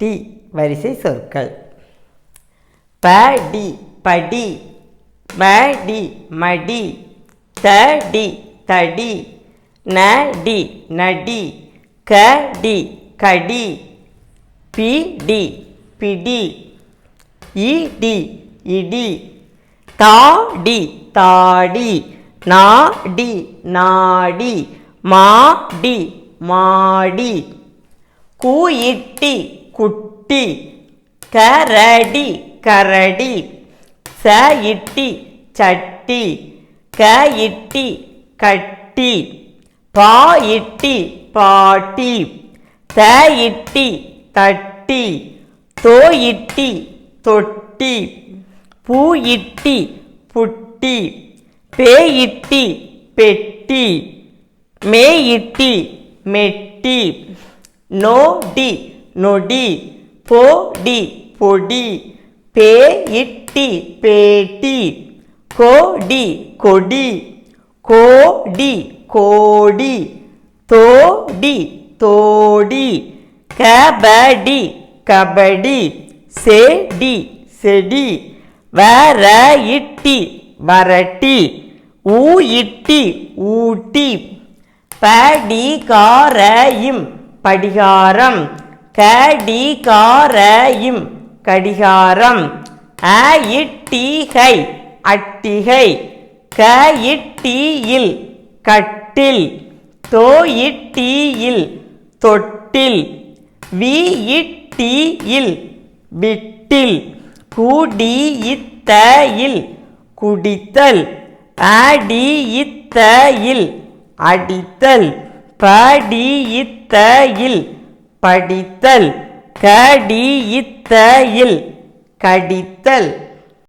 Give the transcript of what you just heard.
D வரிசை சொற்கள். படி படி மடி மடி தடி தடி நடி நடி கடி கடி பிடி பிடி இடி இடி தாடி தாடி நாடி நாடி மாடி மாடி கூயிட்டி குட்டி கரடி கரடி ச இட்டி சட்டி க இட்டி கட்டி பா இட்டி பாட்டி த இட்டி தட்டி தோ இட்டி தொட்டி பூ இட்டி புட்டி பே இட்டி பெட்டி மே இட்டி மெட்டி நோ டி நொடி பொடி பொடி பே இட்டி பேட்டி கோடி கொடி கோடி கோடி தோடி தோடி கபடி கபடி செடி செடி வர இட்டி வரட்டி ஊ இட்டி ஊட்டி படி படிகாரையும் படிகாரம் கடிகாரையும் கடிகாரம். அ இட்டிகை அட்டிகை. க இட்டியில் கட்டில். தோயிட்டியில் தொட்டில். வி இட்டியில் விட்டில். குடியித்தையில் குடித்தல். அடியித்தையில் அடித்தல். படியித்தையில் படித்தல் கடியித்தையில் கடித்தல்.